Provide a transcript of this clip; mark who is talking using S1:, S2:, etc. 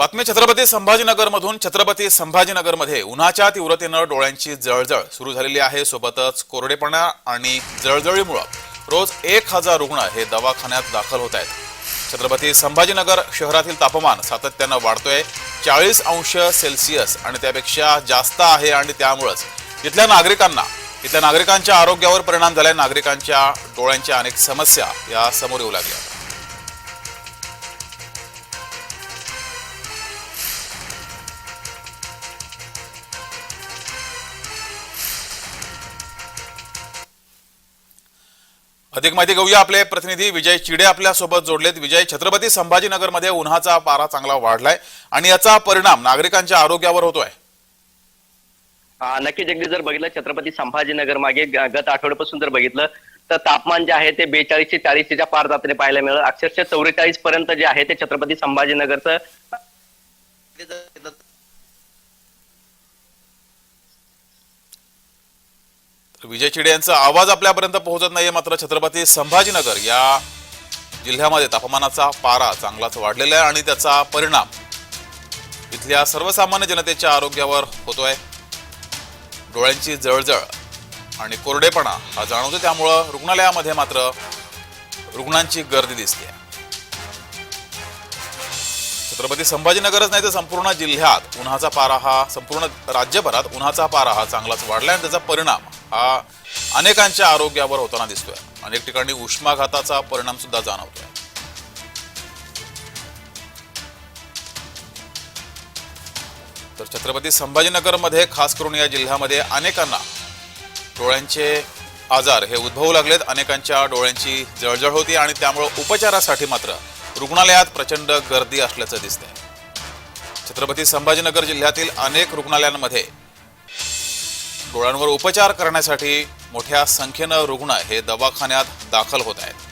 S1: बातमी छत्रपती संभाजीनगरमधून छत्रपती संभाजीनगरमध्ये उन्हाच्या तीव्रतेनं डोळ्यांची जळजळ सुरू झालेली आहे. सोबतच कोरडेपणा आणि जळजळीमुळं रोज एक हजार रुग्ण हे दवाखान्यात दाखल होत आहेत. छत्रपती संभाजीनगर शहरातील तापमान सातत्यानं वाढतोय. चाळीस अंश सेल्सिअस आणि त्यापेक्षा जास्त आहे आणि त्यामुळंच इथल्या नागरिकांना इथल्या नागरिकांच्या आरोग्यावर परिणाम झालाय. नागरिकांच्या डोळ्यांच्या अनेक समस्या या समोर येऊ लागल्या. अधिक माहिती घेऊया आपले प्रतिनिधी. विजय चिडे आपल्यासोबत जोडलेत. विजय छत्रपती संभाजीनगरमध्ये उन्हाचा पारा चांगला वाढलाय आणि याचा परिणाम नागरिकांच्या आरोग्यावर होतोय.
S2: नक्की जगदी जर बघितलं छत्रपती संभाजीनगर मागे गत आठवड्यापासून जर बघितलं तर तापमान जे आहे ते बेचाळीसशे चाळीसच्या पार जाताना पाहायला मिळालं. अक्षरशः चौवेचाळीस पर्यंत जे आहे ते छत्रपती संभाजीनगरचं
S1: विजय चिडे यांचा आवाज आपल्यापर्यंत पोहोचत नाहीये मात्र छत्रपती संभाजीनगर या जिल्ह्यामध्ये तापमानाचा पारा चांगलाच वाढलेला आहे आणि त्याचा परिणाम इथल्या सर्वसामान्य जनतेच्या आरोग्यावर होतोय. डोळ्यांची जळजळ आणि कोरडेपणा हा जाणवतो त्यामुळं रुग्णालयामध्ये मात्र रुग्णांची गर्दी दिसते. छत्रपती संभाजीनगरच नाही तर संपूर्ण जिल्ह्यात उन्हाचा पारा हा संपूर्ण राज्यभरात उन्हाचा पारा हा चांगलाच वाढला आणि त्याचा परिणाम हा अनेकांच्या आरोग्यावर होताना दिसतोय. अनेक ठिकाणी उष्माघाताचा परिणाम सुद्धा जाणवतोय. तर छत्रपती संभाजीनगरमध्ये खास करून या जिल्ह्यामध्ये अनेकांना डोळ्यांचे आजार हे उद्भवू लागलेत. अनेकांच्या डोळ्यांची जळजळ होती आणि त्यामुळे उपचारासाठी मात्र रुग्णालयात प्रचंड गर्दी असल्याचं दिसतंय. छत्रपती संभाजीनगर जिल्ह्यातील अनेक रुग्णालयांमध्ये डोळ्यांवर उपचार करण्यासाठी मोठ्या संख्येनं रुग्ण हे दवाखान्यात दाखल होत आहेत.